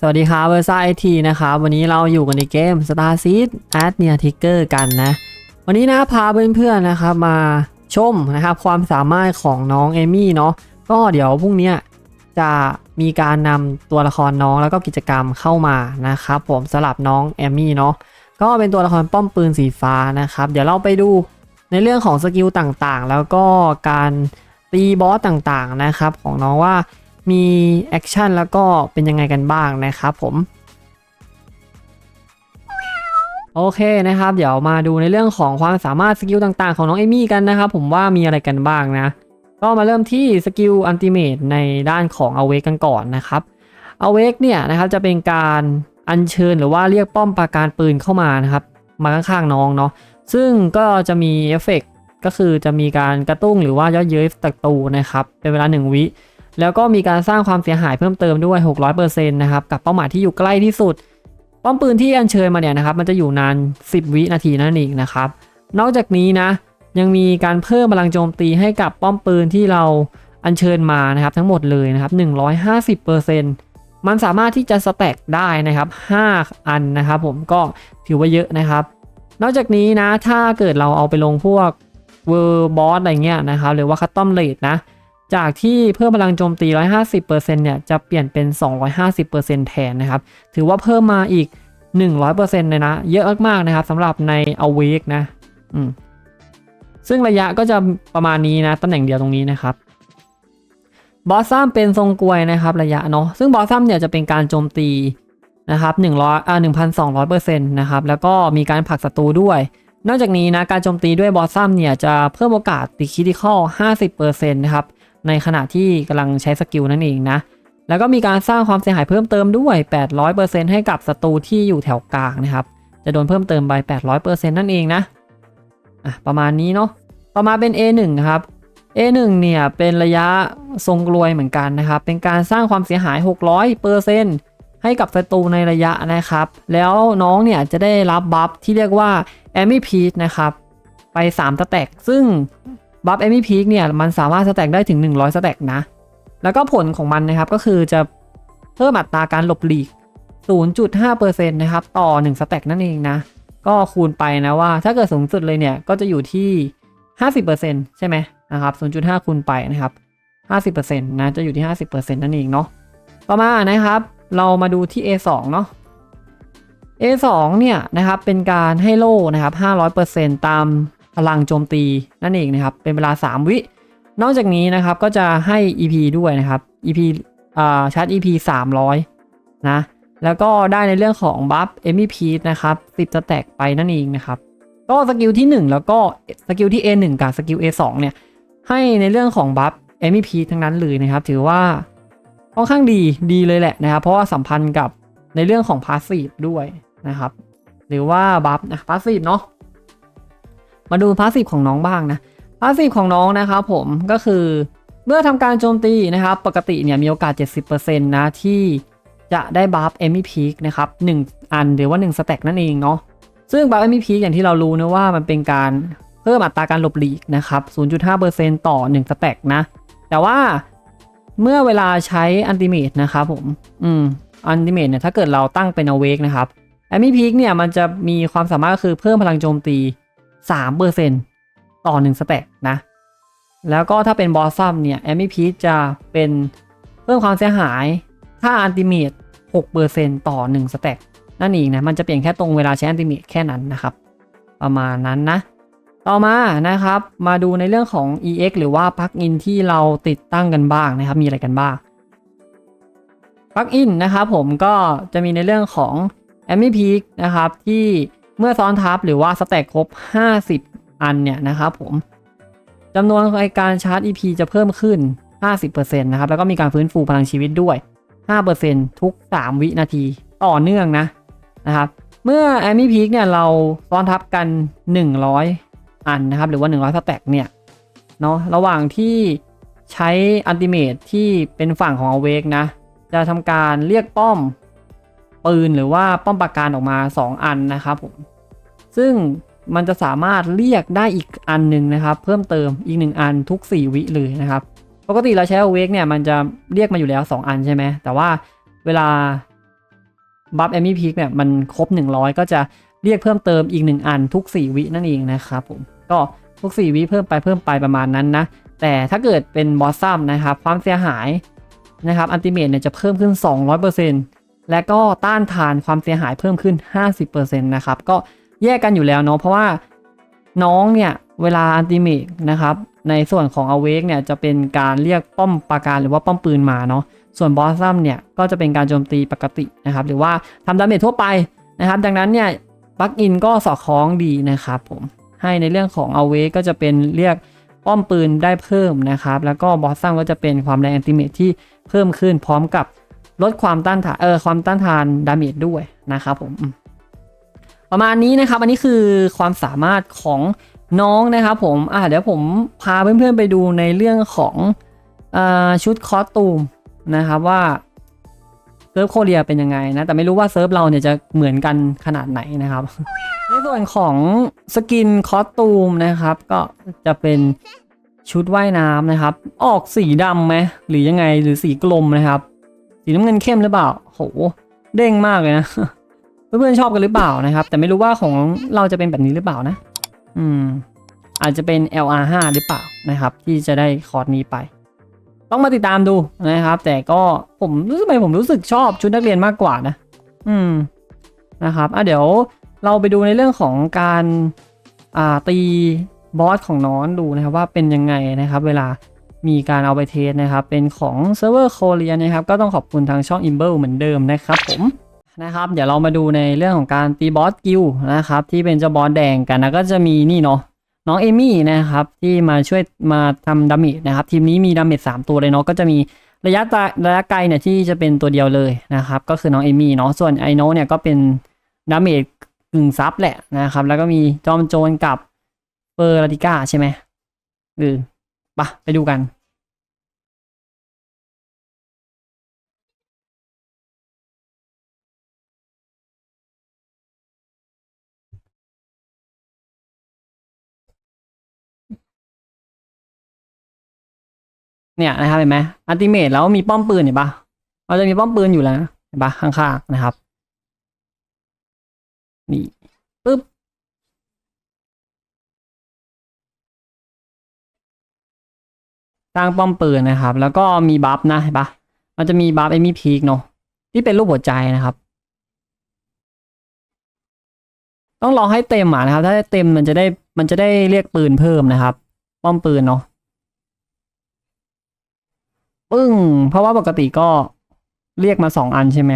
สวัสดีครับเวอร์ซ่าไอทีนะครับ วันนี้เราอยู่กันในเกม Star Seed a d n e a Ticker กันนะ วันนี้นะพาเพื่อนๆนะครับมาชมนะครับความสามารถของน้องเอมี่เนาะก็เดี๋ยวพรุ่งนี้จะมีการนำตัวละครน้องแล้วก็กิจกรรมเข้ามานะครับผมสลับน้องเอมี่เนาะก็เป็นตัวละครป้อมปืนสีฟ้านะครับ เดี๋ยวเราไปดูในเรื่องของสกิลต่างๆ แล้วก็การตีบอสต่างๆนะครับของน้องว่า มีแอคชั่นแล้วก็เป็นยังไงกันบ้างนะครับผมโอเคนะครับ เดี๋ยวมาดูในเรื่องของความสามารถสกิลต่างๆ ของน้องเอมี่กันนะครับ ผมว่ามีอะไรกันบ้างนะ ก็มาเริ่มที่สกิลอันติเมตในด้านของ a w a k กันก่อนนะครับ a w a k เนี่ยนะครับจะเป็นการอัญเชิญหรือว่าเรียกป้อมปราการปืนเข้ามานะครับ มาข้างๆน้องเนาะซึ่งก็จะมีเอฟเฟกต์ก็คือจะมีการกระตุ้งหรือว่าย่อเย้ยศัตรูนะครับ เป็นเวลา 1 วิ แล้วก็มีการสร้างความเสียหายเพิ่มเติมด้วย 600%นะครับกับเป้าหมายที่อยู่ใกล้ที่สุด ป้อมปืนที่อัญเชิญมาเนี่ยนะครับมันจะอยู่นาน 10 วินาทีนั่นเองนะครับ นอกจากนี้นะยังมีการเพิ่มพลังโจมตีให้กับป้อมปืนที่เราอัญเชิญมานะครับทั้งหมดเลยนะครับ 150%มันสามารถที่จะสแต็กได้นะครับ 5 อันนะครับ ผมก็ถือว่าเยอะนะครับ นอกจากนี้นะถ้าเกิดเราเอาไปลงพวกเวอร์บอสอะไรเงี้ยนะครับหรือว่าคัตตอมเลดนะ จากที่เพิ่มพลังโจมตี 150%เนี่ยจะเปลี่ยนเป็น 250%แทนนะครับ ถือว่าเพิ่มมาอีก 100%เลยนะ เยอะมากๆนะครับสำหรับใน a w a k นะอืมซึ่งระยะก็จะประมาณนี้นะตำแหน่งเดียวตรงนี้นะครับบอสซัมเป็นทรงกลวยนะครับระยะเนาะซึ่งบอสซัมเนี่ยจะเป็นการโจมตีนะครับ100อ่า1,200%นะครับแล้วก็มีการผลักศัตรูด้วย นอกจากนี้นะการโจมตีด้วยบอสซัมเนี่ยจะเพิ่มโอกาสติคิดิคอล50%นะครับ ในขณะที่กำลังใช้สกิลนั่นเองนะ แล้วก็มีการสร้างความเสียหายเพิ่มเติมด้วย 800%ให้กับศัตรูที่อยู่แถวกลางนะครับ จะโดนเพิ่มเติมไป 800%นั่นเองนะอะประมาณนี้เนาะ ต่อมาเป็น A1 ครับ A1 เนี่ยเป็นระยะทรงกลวยเหมือนกันนะครับ เป็นการสร้างความเสียหาย 600%ให้กับศัตรูในระยะนะครับ แล้วน้องเนี่ยจะได้รับบัฟที่เรียกว่า a m ม p e a นะครับ ไป 3 สแต็กซึ่ง บัฟเอมี่พีคเนี่ยมันสามารถสแต็กได้ถึง 100สแต็กนะ แล้วก็ผลของมันนะครับก็คือจะเพิ่มอัตราการหลบหลีก 0.5%นะครับ ต่อ 1 สแต็กนั่นเองนะ ก็คูณไปนะว่า ถ้าเกิดสูงสุดเลยเนี่ย ก็จะอยู่ที่ 50%ใช่ไหมนะครับ 0.5 คูณไปนะครับ 50%นะจะอยู่ที่ 50%นั่นเองเนาะต่อมานะครับ เรามาดูที่ A2 เนาะ A2 เนี่ยนะครับเป็นการให้โล่นะครับ 500%ตาม พลังโจมตีนั่นเองนะครับ เป็นเวลา 3 วิ นอกจากนี้นะครับก็จะให้ EP ด้วยนะครับ EP อ่าชาร์จ EP 300 นะ แล้วก็ได้ในเรื่องของบัฟ MEP นะครับ 10สแต็กไปนั่นเองนะครับ ก็สกิลที่ 1 แล้วก็สกิลที่ A1 กับสกิล A2 เนี่ยให้ในเรื่องของบัฟ MEP ทั้งนั้นเลยนะครับ ถือว่าค่อนข้างดีดีเลยแหละนะครับ เพราะว่าสัมพันธ์กับในเรื่องของพาสซีฟด้วยนะครับ หรือว่าบัฟนะพาสซีฟเนาะ มาดูพาสซีฟของน้องบ้างนะพาสซีฟของน้องนะครับผมก็คือเมื่อทำการโจมตีนะครับปกติเนี่ยมีโอกาส 70%นะที่จะได้บัฟเอมี่พีคนะครับ1อันหรือว่า1สแต็กนั่นเองเนาะซึ่งบัฟเอมี่พีคอย่างที่เรารู้นะว่ามันเป็นการเพิ่มอัตราการหลบหลีกนะครับ 0.5%ต่อ 1 สแต็กนะ แต่ว่าเมื่อเวลาใช้อันติเมตนะครับผม อืม อันติเมตเนี่ยถ้าเกิดเราตั้งเป็นอเวกนะครับเอมี่พีคเนี่ยมันจะมีความสามารถก็คือเพิ่มพลังโจมตี 3%ต่อ 1สแต็กนะ แล้วก็ถ้าเป็นบอสซัมเนี่ยแอมมี่พีจะเป็นเพิ่มความเสียหายถ้าอันติเมต6%ต่อ 1สแต็กนั่นเองนะ มันจะเปลี่ยนแค่ตรงเวลาใช้อันติเมตแค่นั้นนะครับ ประมาณนั้นนะ ต่อมานะครับ มาดูในเรื่องของ EX หรือว่าปลั๊กอินที่เราติดตั้งกันบ้างนะครับ มีอะไรกันบ้างปลั๊กอินนะครับผมก็จะมีในเรื่องของ a m m y Peak นะครับที่ เมื่อซ้อนทับหรือว่าสแต็กครบ 50 อันเนี่ยนะครับผมจำนวนในการชาร์จ EP จะเพิ่มขึ้น 50%นะครับ แล้วก็มีการฟื้นฟูพลังชีวิตด้วย 5%ทุก 3 วินาทีต่อเนื่องนะนะครับ เมื่อ a m m y Peak เนี่ยเราซ้อนทับกัน 100 อันนะครับ หรือว่า 100สแต็กเนี่ยเนาะระหว่างที่ใช้อันติเมตที่เป็นฝั่งของ Awake นะ จะทำการเรียกป้อม ปืนหรือว่าป้อมปราการออกมา 2 อันนะครับผมซึ่งมันจะสามารถเรียกได้อีกอันหนึ่งนะครับ เพิ่มเติมอีก 1 อันทุก 4 วิเลยนะครับ ปกติเราใช้ Awake เนี่ยมันจะเรียกมาอยู่แล้ว 2 อันใช่ไหมแต่ว่าเวลาบัฟเอมี่พีคเนี่ยมันครบ 100 ก็จะเรียกเพิ่มเติมอีก 1 อันทุก 4 วินั่นเองนะครับผมก็ทุก 4 วิเพิ่มไปเพิ่มไปประมาณนั้นนะแต่ถ้าเกิดเป็นบอสซัมนะครับความเสียหายนะครับอันติเมตเนี่ยจะเพิ่มขึ้น 200% และก็ต้านทานความเสียหายเพิ่มขึ้น 50%นะครับ ก็แยกกันอยู่แล้วเนาะเพราะว่าน้องเนี่ย เวลาอันติเมตนะครับในส่วนของอเวกเนี่ยจะเป็นการเรียกป้อมปราการหรือว่าป้อมปืนมาเนาะส่วนบอสซัมเนี่ยก็จะเป็นการโจมตีปกตินะครับหรือว่าทำดาเมจทั่วไปนะครับ ดังนั้นเนี่ยบักอินก็สอดคล้องดีนะครับผมให้ในเรื่องของอเวกก็จะเป็นเรียกป้อมปืนได้เพิ่มนะครับ แล้วก็บอสซัมก็จะเป็นความแรงอันติเมทที่เพิ่มขึ้นพร้อมกับ ลดความต้านทานเออความต้านทานดาเมจด้วยนะครับผมประมาณนี้นะครับ อันนี้คือความสามารถของน้องนะครับผมอ่าเดี๋ยวผมพาเพื่อนๆไปดูในเรื่องของอชุดคอสตูมนะครับว่าเซิร์ฟโคเรียเป็นยังไงนะแต่ไม่รู้ว่าเซิร์ฟเราเนี่ยจะเหมือนกันขนาดไหนนะครับ ในส่วนของสกินคอสตูมนะครับ ก็จะเป็นชุดว่ายน้ำนะครับ ออกสีดำไหมหรือยังไงหรือสีกลมนะครับ สีน้ำเงินเข้มหรือเปล่าโหเด้งมากเลยนะเพื่อนๆชอบกันหรือเปล่านะครับ แต่ไม่รู้ว่าของเราจะเป็นแบบนี้หรือเปล่านะ อืม อาจจะเป็น LR5 หรือเปล่านะครับ ที่จะได้คอร์สนี้ไป ต้องมาติดตามดูนะครับ แต่ก็ผมรู้สึกไมผมรู้สึกชอบชุดนักเรียนมากกว่านะ อืมนะครับอะเดี๋ยวเราไปดูในเรื่องของการอ่าตีบอสของน้อนดูนะครับว่าเป็นยังไงนะครับ เวลา มีการเอาไปเทสนะครับ เป็นของเซิร์ฟเวอร์โคเรียนะครับ ก็ต้องขอบคุณทางช่อง i m b l e เหมือนเดิมนะครับผมนะครับ เดี๋ยวเรามาดูในเรื่องของการตีบอสกิลนะครับ ที่เป็นเจ้าบอสแดงกันนะก็จะมีนี่เนาะน้องเอมี่นะครับที่มาช่วยมาทำดาเมจนะครับ ทีมนี้มีดาเมจ3ตัวเลยเนาะก็จะมีระยะตาระยะไกลเนี่ยที่จะเป็นตัวเดียวเลยนะครับ ก็คือน้องเอมี่เนาะส่วนไอโนเนี่ยก็เป็นดาเมจกึ่งซับแหละนะครับ แล้วก็มีจอมโจรกับเฟอร์ราติก้าใช่ไหมเออปะไปดูกัน เนี่ยนะครับเห็นไหมอัลติเมทแล้วมีป้อมปืนเห็นปะเราจะมีป้อมปืนอยู่แล้วเห็นปะข้างๆนะครับ นี่ปึ๊บสร้างป้อมปืนนะครับ แล้วก็มีบัฟนะเห็นปะมันจะมีบัฟเอมี่พีกเนาะที่เป็นรูปหัวใจนะครับ ต้องรอให้เต็มอะนะครับ ถ้าเต็มมันจะได้มันจะได้เรียกปืนเพิ่มนะครับ ป้อมปืนเนาะ ปึ้ง เพราะว่าปกติก็เรียกมาสองอันใช่ไหม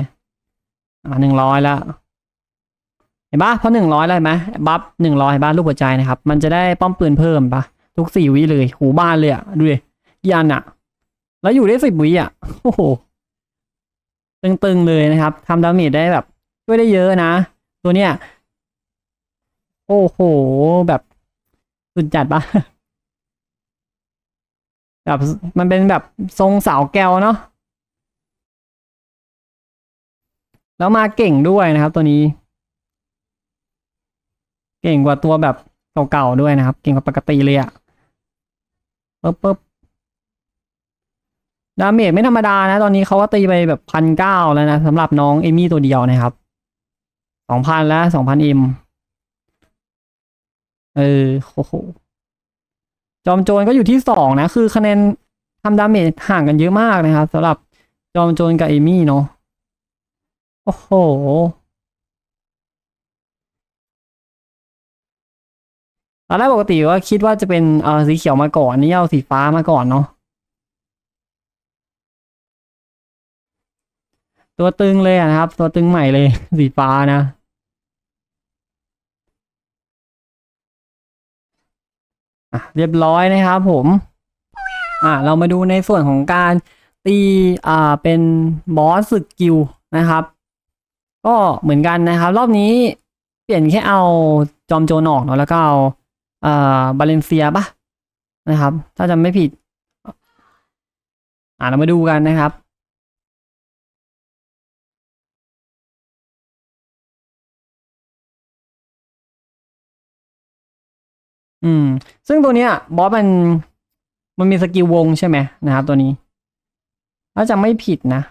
อ่าหนึ่งร้อยแล้วเห็นปะพอหนึ่งร้อยเลยไหมบัฟหนึ่งร้อยบ้านรูปหัวใจนะครับ มันจะได้ป้อมปืนเพิ่มปะทุกสี่วิเลย หูบ้านเลยอะดูดิกี่อันอะแล้วอยู่ได้สิบวิอะโอ้โห ตึงๆเลยนะครับทำดาเมจได้แบบ ช่วยได้เยอะนะ ตัวเนี้ย โอ้โห แบบ สุดจัดปะ แบบมันเป็นแบบทรงสาวแก้วเนาะแล้วมาเก่งด้วยนะครับ ตัวนี้ เก่งกว่าตัวแบบเก่าๆด้วยนะครับ เก่งกว่าปกติเลยอะปึ๊บปึ๊บดาเมจไม่ธรรมดานะ ตอนนี้เขาก็ตีไปแบบพันเก้าแล้วนะสำหรับน้องเอมี่ตัวเดียวนะครับสองพันแล้วสองพันเอ็มเออโอ้โห จอมโจรก็อยู่ที่สองนะ คือคะแนนทำดาเมจห่างกันเยอะมากนะครับสำหรับจอมโจรกับเอมี่เนาะโอ้โหตอนแรกปกติก็คิดว่าจะเป็นเออสีเขียวมาก่อนนี่เอาสีฟ้ามาก่อนเนาะตัวตึงเลยนะครับ ตัวตึงใหม่เลย สีฟ้านะ อะเรียบร้อยนะครับผม อะเรามาดูในส่วนของการตีอ่าเป็นบอสสึกกิลนะครับ ก็เหมือนกันนะครับ รอบนี้เปลี่ยนแค่เอาจอมโจรออกเนาะแล้วก็เอาอ่าบาเลนเซียปะนะครับ ถ้าจำไม่ผิด อ่าเรามาดูกันนะครับ อืม ซึ่งตัวเนี้ยบอสมันมันมีสกิลวงใช่ไหมนะครับตัวนี้ถ้าจะไม่ผิดนะ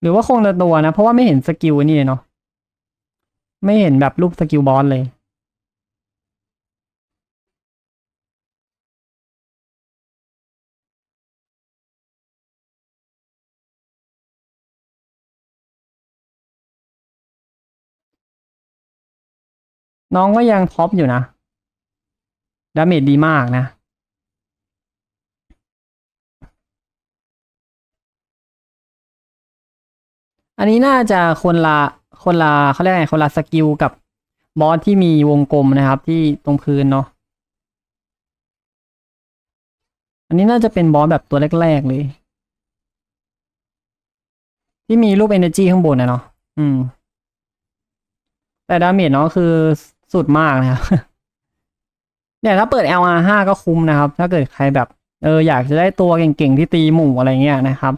หรือว่าคงละตัวนะ เพราะว่าไม่เห็นสกิลนี่เลยเนาะไม่เห็นแบบรูปสกิลบอสเลย น้องก็ยังท็อปอยู่นะ ดาเมจดีมากนะ อันนี้น่าจะคนละคนละเขาเรียกไงคนละสกิลกับบอสที่มีวงกลมนะครับ ที่ตรงพื้นเนาะ อันนี้น่าจะเป็นบอสแบบตัวแรก ๆ เลย ที่มีรูป energy ข้างบนนะเนาะ อืมแต่ดาเมจเนาะคือ สุดมากนะครับ เนี่ยถ้าเปิด LR 5ก็คุ้มนะครับ ถ้าเกิดใครแบบ เอออยากจะได้ตัวเก่งๆที่ตีหมู่อะไรเงี้ยนะครับ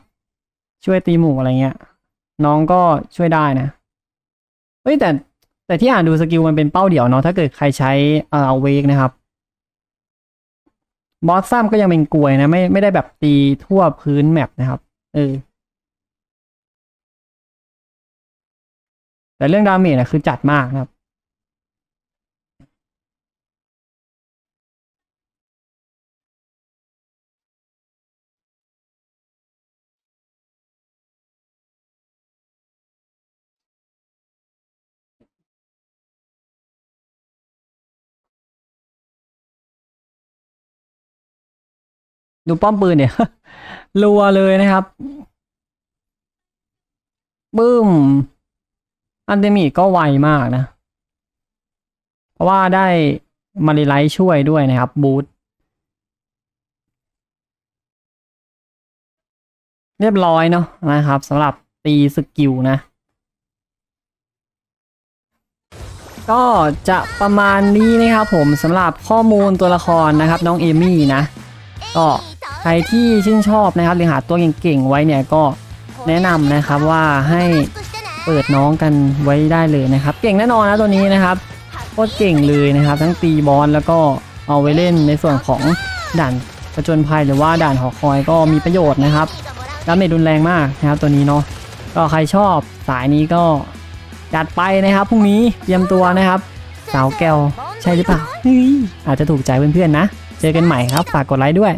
ช่วยตีหมู่อะไรเงี้ย น้องก็ช่วยได้นะเฮ้ยแต่แต่ที่อ่านดูสกิลมันเป็นเป้าเดี่ยวเนาะถ้าเกิดใครใช้เอ่อเวกนะครับบอสซัมก็ยังเป็นกลวยนะ ไม่ไม่ได้แบบตีทั่วพื้นแมปนะครับ เออ แต่เรื่องดาเมจนะคือจัดมากนะครับ ดูป้อมปืนเนี่ยรัวเลยนะครับบึ้ม อันเดมิก็ไวมากนะ เพราะว่าได้มาริไลท์ช่วยด้วยนะครับ บูทเรียบร้อยเนาะนะครับสำหรับตีสกิลนะ ก็จะประมาณนี้นะครับผมสำหรับข้อมูลตัวละครนะครับ น้องเอมี่นะ ก็ ใครที่ชื่นชอบนะครับหรือหาตัวเก่งๆไว้เนี่ยก็แนะนำนะครับว่าให้เปิดน้องกันไว้ได้เลยนะครับ เก่งแน่นอนนะตัวนี้นะครับโคตรเก่งเลยนะครับ ทั้งตีบอลแล้วก็เอาไว้เล่นในส่วนของด่านประจนภัยหรือว่าด่านหอคอยก็มีประโยชน์นะครับดาเมจรุนแรงมากนะครับตัวนี้เนาะก็ใครชอบสายนี้ก็จัดไปนะครับพรุ่งนี้เตรียมตัวนะครับ สาวแก้วใช่หรือเปล่าอาจจะถูกใจเพื่อนๆนะ เจอกันใหม่ครับ ฝากกดไลค์ด้วย